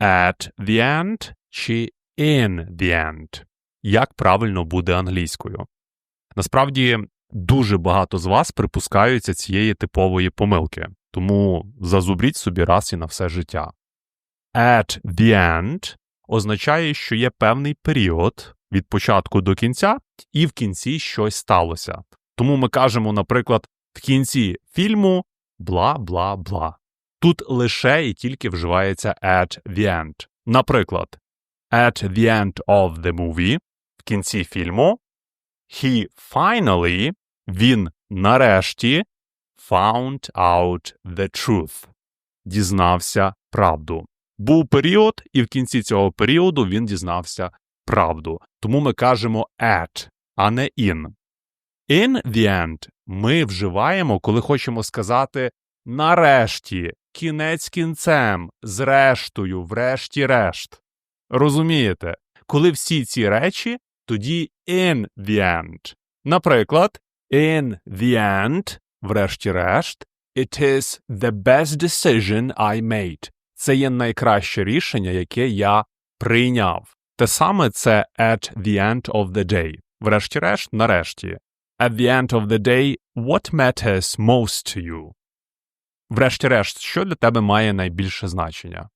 At the end чи in the end? Як правильно буде англійською? Насправді дуже багато з вас припускаються цієї типової помилки, тому зазубріть собі раз і на все життя. At the end означає, що є певний період від початку до кінця, і в кінці щось сталося. Тому ми кажемо, наприклад, в кінці фільму бла бла бла. Тут лише і тільки вживається at the end. Наприклад, at the end of the movie в кінці фільму he finally він нарешті found out the truth. Дізнався правду. Був період, і в кінці цього періоду він дізнався правду. Тому ми кажемо at, а не in. In the end ми вживаємо, коли хочемо сказати нарешті, кінець кінцем, зрештою, врешті-решт. Розумієте, коли всі ці речі, тоді in the end. Наприклад, in the end, врешті-решт, it is the best decision I made. Це є найкраще рішення, яке я прийняв. Те саме це at the end of the day. Врешті-решт, нарешті. At the end of the day, what matters most to you? Врешті-решт, що для тебе має найбільше значення?